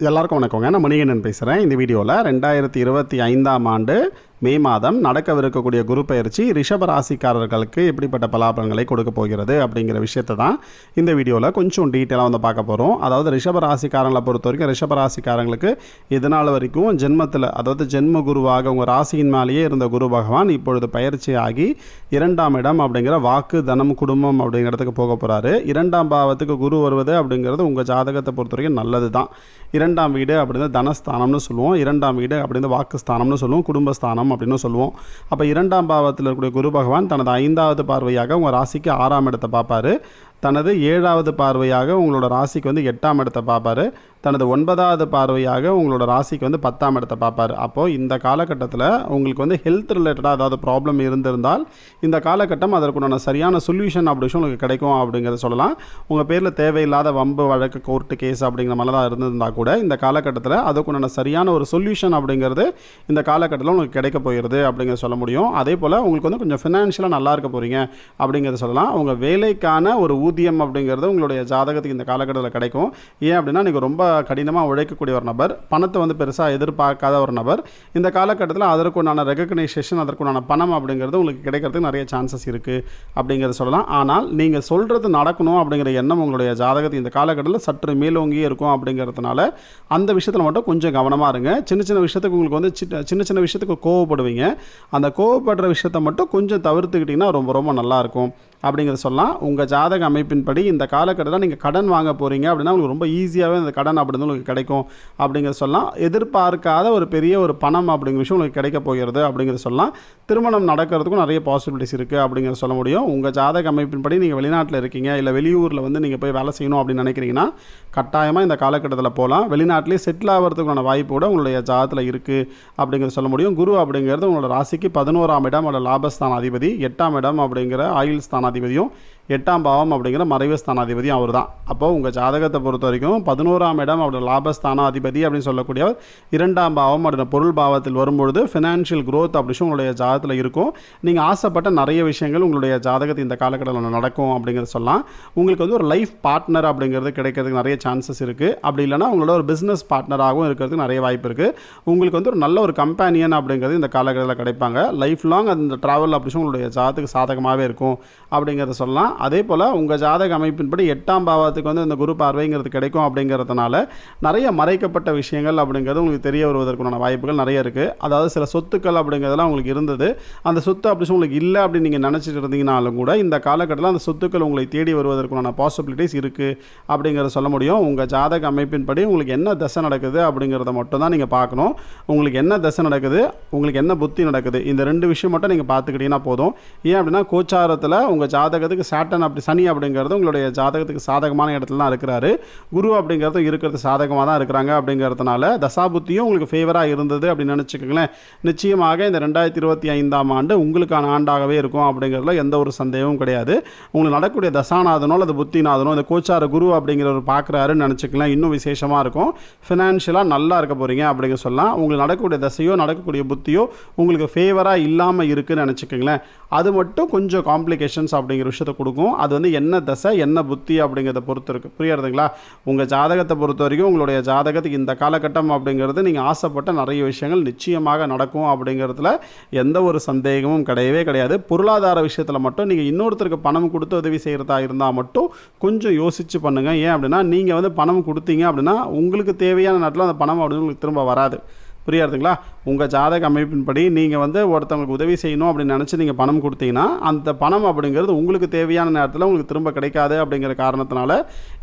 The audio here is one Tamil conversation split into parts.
எல்லாருக்கும் வணக்கங்க. நான் மணிகண்டன் பேசுகிறேன் இந்த வீடியோவில் ரெண்டாயிரத்தி இருபத்தி ஐந்தாம் ஆண்டு மே மாதம் நடக்கவிருக்கக்கூடிய குரு பயிற்சி ரிஷப ராசிக்காரர்களுக்கு எப்படிப்பட்ட பலாபலங்களை கொடுக்க போகிறது அப்படிங்கிற விஷயத்தை தான் இந்த வீடியோவில் கொஞ்சம் டீட்டெயிலாக வந்து பார்க்க போகிறோம் அதாவது ரிஷப ராசிக்காரங்களை பொறுத்த வரைக்கும் ரிஷப ராசிக்காரங்களுக்கு இது வரைக்கும் ஜென்மத்தில் அதாவது ஜென்ம குருவாக உங்கள் ராசியின் மேலேயே இருந்த குரு பகவான் இப்பொழுது பயிற்சி ஆகி இரண்டாம் இடம் அப்படிங்கிற வாக்கு தனம் குடும்பம் அப்படிங்கிறதுக்கு போக போகிறாரு இரண்டாம் பாவத்துக்கு குரு வருவது அப்படிங்கிறது உங்கள் ஜாதகத்தை பொறுத்த வரைக்கும் நல்லது தான். இரண்டாம் வீடு அப்படிங்கிறது தனஸ்தானம்னு சொல்லுவோம். இரண்டாம் வீடு அப்படிங்கிறது வாக்குஸ்தானம்னு சொல்லுவோம். குடும்பஸ்தானம் அப்படின்னு சொல்லுவோம். அப்போ இரண்டாம் பாவத்தில் இருக்கக்கூடிய குரு பகவான் தனது ஐந்தாவது பார்வையாக உங்கள் ராசிக்கு ஆறாம் இடத்தை பார்ப்பாரு. தனது ஏழாவது பார்வையாக உங்களோட ராசிக்கு வந்து எட்டாம் இடத்தை பார்ப்பாரு. தனது ஒன்பதாவது பார்வையாக உங்களோட ராசிக்கு வந்து பத்தாம் இடத்தை பார்ப்பாரு. அப்போது இந்த காலகட்டத்தில் உங்களுக்கு வந்து ஹெல்த் ரிலேட்டடாக ஏதாவது ப்ராப்ளம் இருந்திருந்தால் இந்த காலகட்டம் அதற்குண்டான சரியான சொல்யூஷன் அப்படி விஷயம் உங்களுக்கு கிடைக்கும் அப்படிங்கிறத சொல்லலாம். உங்கள் பேரில் தேவையில்லாத வம்பு வழக்கு கோர்ட்டு கேஸ் அப்படிங்கிற மாதிரி தான் இருந்திருந்தா கூட இந்த காலகட்டத்தில் அதுக்குண்டான சரியான ஒரு சொல்யூஷன் அப்படிங்கிறது இந்த காலகட்டத்தில் உங்களுக்கு கிடைக்க போயிடுது அப்படிங்கிறத சொல்ல முடியும். அதே போல் உங்களுக்கு வந்து கொஞ்சம் ஃபினான்ஷியலாக நல்லா இருக்க போகிறீங்க அப்படிங்கிறத சொல்லலாம். உங்கள் வேலைக்கான ஒரு ஊதியம் அப்படிங்கிறது உங்களுடைய ஜாதகத்துக்கு இந்த காலகட்டத்தில் கிடைக்கும். ஏன் அப்படின்னா நீங்கள் ரொம்ப கடினமாக உழைக்கக்கூடிய ஒரு நபர் பணத்தை வந்து பெருசாக எதிர்பார்க்காத ஒரு நபர் இந்த காலகட்டத்தில் அதற்குண்டான ரெகக்னைசேஷன் அதற்குண்டான பணம் அப்படிங்கிறது உங்களுக்கு கிடைக்கிறதுக்கு நிறைய சான்சஸ் இருக்குது அப்படிங்கிறத சொல்லலாம். ஆனால் நீங்கள் சொல்கிறது நடக்கணும் அப்படிங்கிற எண்ணம் உங்களுடைய ஜாதகத்தை இந்த காலகட்டத்தில் சற்று மேலோங்கியே இருக்கும் அப்படிங்கிறதுனால அந்த விஷயத்தில் மட்டும் கொஞ்சம் கவனமாக இருங்க. சின்ன சின்ன விஷயத்துக்கு உங்களுக்கு வந்து சின்ன சின்ன சின்ன விஷயத்துக்கு கோவப்படுவீங்க. அந்த கோவப்படுற விஷயத்தை மட்டும் கொஞ்சம் தவிர்த்துக்கிட்டிங்கன்னா ரொம்ப ரொம்ப நல்லாயிருக்கும் அப்படிங்கிறத சொல்லலாம். உங்கள் ஜாதக அமைப்பின்படி இந்த காலக்கட்டத்தில் நீங்கள் கடன் வாங்க போகிறீங்க அப்படின்னா உங்களுக்கு ரொம்ப ஈஸியாகவே இந்த கடன் அப்படின்னு உங்களுக்கு கிடைக்கும் அப்படிங்கிறத சொல்லலாம். எதிர்பார்க்காத ஒரு பெரிய ஒரு பணம் அப்படிங்கிற விஷயம் உங்களுக்கு கிடைக்க போகிறது அப்படிங்கிறத சொல்லலாம். திருமணம் நடக்கிறதுக்கும் நிறைய பாசிபிலிட்டிஸ் இருக்குது அப்படிங்கிறத சொல்ல முடியும். உங்கள் ஜாதக அமைப்பின்படி நீங்கள் வெளிநாட்டில் இருக்கீங்க இல்லை வெளியூரில் வந்து நீங்கள் போய் வேலை செய்யணும் அப்படின்னு நினைக்கிறீங்கன்னா கட்டாயமாக இந்த காலக்கட்டத்தில் போகலாம் வெளிநாட்டிலே செட்டில் ஆகிறதுக்கான வாய்ப்பு கூட உங்களுடைய ஜாதத்தில் இருக்குது அப்படிங்கிறத சொல்ல முடியும். குரு அப்படிங்கிறது உங்களோட ராசிக்கு பதினோராம் இடம் அல்ல லாபஸ்தான அதிபதி எட்டாம் இடம் அப்படிங்கிற ஆயுள் ஸ்தானாதிபதியும் எட்டாம் பாவம் அப்படிங்கிற மறைவு ஸ்தானாதிபதியும் அவர் தான் அப்போ உங்கள் ஜாதகத்தை பொறுத்த வரைக்கும் பதினோராம் இடம் அப்படி லாபஸ்தானாதிபதி அப்படின்னு சொல்லக்கூடியவர் இரண்டாம் பாவம் அப்படின்ற பொருள் பாவத்தில் வரும்பொழுது ஃபினான்ஷியல் க்ரோத் அப்படி உங்களுடைய ஜாதகத்தில் இருக்கும். நீங்கள் ஆசைப்பட்ட நிறைய விஷயங்கள் உங்களுடைய ஜாதகத்தை இந்த காலகட்டத்தில் நடக்கும் அப்படிங்கிறத சொல்லலாம். உங்களுக்கு வந்து ஒரு லைஃப் பார்ட்னர் அப்படிங்கிறது கிடைக்கிறதுக்கு நிறைய சான்சஸ் இருக்குது அப்படி இல்லைனா உங்களோட ஒரு பிஸ்னஸ் பார்ட்னராகவும் இருக்கிறதுக்கு நிறைய வாய்ப்பு இருக்குது உங்களுக்கு வந்து ஒரு நல்ல ஒரு கம்பேனியன் அப்படிங்கிறது இந்த காலகட்டத்தில் கிடைப்பாங்க. லைஃப் லாங் அந்த ட்ராவல் அப்படி உங்களுடைய ஜாதகத்துக்கு சாதகமாகவே இருக்கும் அப்படிங்கிறத சொல்லலாம். அதே போல் உங்கள் ஜாதக அமைப்பின்படி எட்டாம் பாவத்துக்கு வந்து இந்த குரு பார்வைங்கிறது கிடைக்கும் அப்படிங்கிறதுனால நிறைய மறைக்கப்பட்ட விஷயங்கள் அப்படிங்கிறது உங்களுக்கு தெரிய வருவதற்கான வாய்ப்புகள் நிறைய இருக்குது அதாவது சில சொத்துக்கள் அப்படிங்கிறதெல்லாம் உங்களுக்கு இருந்தது. அந்த சொத்து அப்படி உங்களுக்கு இல்லை அப்படின்னு நீங்கள் நினச்சிட்டு இருந்தீங்கனாலும் கூட இந்த காலகட்டத்தில் அந்த சொத்துக்கள் உங்களை தேடி வருவதற்குண்டான பாசிபிலிட்டிஸ் இருக்குது அப்படிங்கிறத சொல்ல முடியும். உங்கள் ஜாதக அமைப்பின்படி உங்களுக்கு என்ன தசை நடக்குது அப்படிங்கிறத மட்டும் தான் நீங்கள் பார்க்கணும். உங்களுக்கு என்ன தசை நடக்குது உங்களுக்கு என்ன புத்தி நடக்குது இந்த ரெண்டு விஷயம் மட்டும் நீங்கள் பார்த்துக்கிட்டீங்கன்னா போதும். ஏன் அப்படின்னா கோச்சாரத்தில் உங்கள் ஜாதகத்துக்கு சாட்டன் அப்படி சனி அப்படிங்கிறது உங்களுடைய ஜாதகத்துக்கு சாதகமான இடத்துல தான் இருக்கிறாரு. குரு அப்படிங்கிறது இருக்கிறது சாதகமாக தான் இருக்கிறாங்க அப்படிங்கிறதுனால தசாபுத்தியும் உங்களுக்கு ஃபேவராக இருந்தது அப்படின்னு நினச்சிக்கோங்களேன். நிச்சயமாக இந்த ரெண்டாயிரத்தி இருபத்தி ஐந்தாம் ஆண்டு உங்களுக்கான ஆண்டாகவே இருக்கும் அப்படிங்கிறதுல எந்த ஒரு சந்தேகமும் கிடையாது. உங்களுக்கு நடக்கக்கூடிய தசாநாதனோ அல்லது புத்திநாதனோ இந்த கோச்சார குரு அப்படிங்கிறவர் பார்க்குறாருன்னு நினச்சிக்கலாம் இன்னும் விசேஷமாக இருக்கும். ஃபினான்ஷியலாக நல்லா இருக்க போகிறீங்க அப்படிங்க சொல்லலாம். உங்களுக்கு நடக்கக்கூடிய தசையோ நடக்கக்கூடிய புத்தியோ உங்களுக்கு ஃபேவராக இல்லாமல் இருக்குதுன்னு நினச்சிக்கோங்களேன். அது மட்டும் கொஞ்சம் காம்ப்ளிகேஷன்ஸ் அப்படிங்கிற விஷயத்தை கொடுக்கும். அது வந்து என்ன தசை என்ன புத்தி அப்படிங்கிறத பொறுத்து இருக்குது புரியறதுங்களா உங்கள் ஜாதகத்தை பொறுத்த வரைக்கும் உங்களுடைய ஜாதகத்துக்கு இந்த காலகட்டம் அப்படிங்கிறது நீங்கள் ஆசைப்பட்ட நிறைய விஷயங்கள் நிச்சயமாக நடக்கும் அப்படிங்கிறதுல எந்த ஒரு சந்தேகமும் கிடையவே கிடையாது. பொருளாதார விஷயத்தில் மட்டும் நீங்கள் இன்னொருத்தருக்கு பணம் கொடுத்து உதவி செய்கிறதா இருந்தால் மட்டும் கொஞ்சம் யோசித்து பண்ணுங்கள் ஏன் அப்படின்னா நீங்கள் வந்து பணம் கொடுத்தீங்க அப்படின்னா உங்களுக்கு தேவையான நேரத்தில் அந்த பணம் அப்படின்னு உங்களுக்கு திரும்ப வராது. புரியாதுங்களா? உங்கள் ஜாதக அமைப்பின்படி நீங்கள் வந்து ஒருத்தவங்களுக்கு உதவி செய்யணும் அப்படின்னு நினச்சி நீங்கள் பணம் கொடுத்தீங்கன்னா அந்த பணம் அப்படிங்கிறது உங்களுக்கு தேவையான நேரத்தில் உங்களுக்கு திரும்ப கிடைக்காது அப்படிங்கிற காரணத்தினால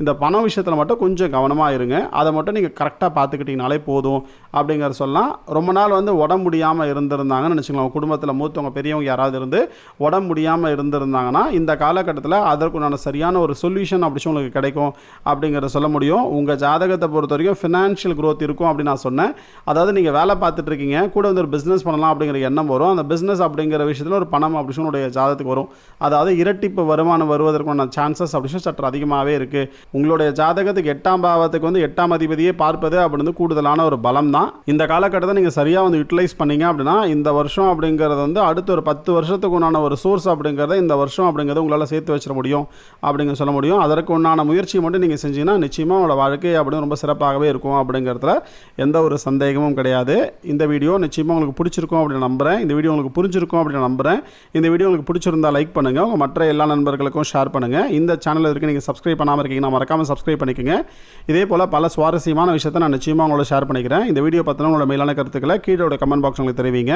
இந்த பணம் விஷயத்தில் மட்டும் கொஞ்சம் கவனமாக இருங்க. அதை மட்டும் நீங்கள் கரெக்டாக பார்த்துக்கிட்டிங்கனாலே போதும் அப்படிங்கிற சொல்லலாம். ரொம்ப நாள் வந்து உடம்பு முடியாமல் இருந்திருந்தாங்கன்னு நினச்சிக்கலாம் குடும்பத்தில் மூத்தவங்க பெரியவங்க யாராவது இருந்து உடம்பு முடியாமல் இருந்திருந்தாங்கன்னா இந்த காலகட்டத்தில் அதற்குண்டான சரியான ஒரு சொல்யூஷன் அப்படி உங்களுக்கு கிடைக்கும் அப்படிங்கிறத சொல்ல முடியும். உங்கள் ஜாதகத்தை பொறுத்த வரைக்கும் ஃபினான்ஷியல் க்ரோத் இருக்கும் அப்படின்னு நான் சொன்னேன். அதாவது நீங்கள் நீங்கள் வேலை பார்த்துட்டு இருக்கீங்க கூட வந்து ஒரு பிஸ்னஸ் பண்ணலாம் அப்படிங்கிற எண்ணம் வரும். அந்த பிஸ்னஸ் அப்படிங்கிற விஷயத்தில் ஒரு பணம் அப்படின்னு உங்களுடைய ஜாதகத்துக்கு வரும். அதாவது இரட்டிப்பு வருமானம் வருவதற்கான சான்சஸ் அப்படின்னு சற்று அதிகமாகவே இருக்குது உங்களுடைய ஜாதகத்துக்கு எட்டாம் பாவத்துக்கு வந்து எட்டாம் அதிபதியே பார்ப்பது அப்படின்னு கூடுதலான ஒரு பலம் தான் இந்த காலகட்டத்தை நீங்கள் சரியாக வந்து யூட்டிலைஸ் பண்ணீங்க அப்படின்னா இந்த வருஷம் அப்படிங்கிறது வந்து அடுத்த ஒரு பத்து வருஷத்துக்கு உண்டான ஒரு சோர்ஸ் அப்படிங்கிறத இந்த வருஷம் அப்படிங்கிறத உங்களால் சேர்த்து வச்சிட முடியும் அப்படிங்க சொல்ல முடியும். அதற்கு உண்டான முயற்சி மட்டும் நீங்கள் செஞ்சீங்கன்னா நிச்சயமாக உங்களோட வாழ்க்கை அப்படின்னு ரொம்ப சிறப்பாகவே இருக்கும் அப்படிங்கிறதுல எந்த ஒரு சந்தேகமும் கிடையாது. இந்த வீடியோ நிச்சயமாக உங்களுக்கு பிடிச்சிருக்கும் அப்படின்னு நம்புகிறேன் இந்த வீடியோ உங்களுக்கு புரிஞ்சிருக்கும் அப்படின்னு நம்புகிறேன் இந்த வீடியோ உங்களுக்கு பிடிச்சிருந்தா லைக் பண்ணுங்கள் உங்கள் மற்ற எல்லா நண்பர்களுக்கும் ஷேர் பண்ணுங்கள் இந்த சேனல் இருக்கு நீங்கள் சப்ஸ்கிரைப் பண்ணாமல் இருக்கீங்கன்னா மறக்காமல் சப்ஸ்கிரைப் பண்ணிக்கோங்க. இதே போல் பல சுவாரஸ்யமான விஷயத்தை நான் நிச்சயமாக உங்களோட ஷேர் பண்ணிக்கிறேன். இந்த வீடியோ பற்றின உங்களோட மேலான கருத்துக்களை கீழோட கமெண்ட் பாக்ஸ் உங்களுக்கு தெரிவிங்க.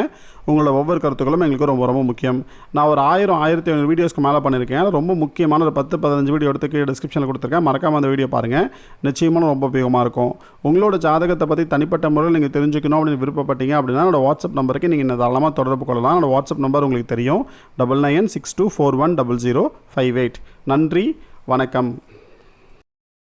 உங்களோட ஒவ்வொரு கருத்துக்களும் எங்களுக்கு ரொம்ப ரொம்ப முக்கியம். நான் ஒரு ஆயிரம் ஆயிரத்தி ஐநூறு வீடியோஸ்க்கு மேலே பண்ணியிருக்கேன். ரொம்ப முக்கியமான ஒரு பத்து பதினஞ்சு வீடியோ எடுத்து கீழே டிஸ்கிரிப்ஷனில் கொடுத்துருக்கேன். மறக்காமல் அந்த வீடியோ பாருங்கள் நிச்சயமாக ரொம்ப உபயோகமாக இருக்கும். உங்களோட ஜாதகத்தை பற்றி தனிப்பட்ட முறையில் நீங்கள் தெரிஞ்சுக்கணும். அப்படின்னு விருப்பப்பட்டீங்க அப்படின்னா என்னோட வாட்ஸ்அப் நம்பருக்கு நீங்கள் என்ன தாராளமாக தொடர்பு கொள்ளலாம். என்னோட வாட்ஸ்அப் நம்பர் உங்களுக்கு தெரியும். Double nine six two four one double zero five eight. நன்றி. வணக்கம்.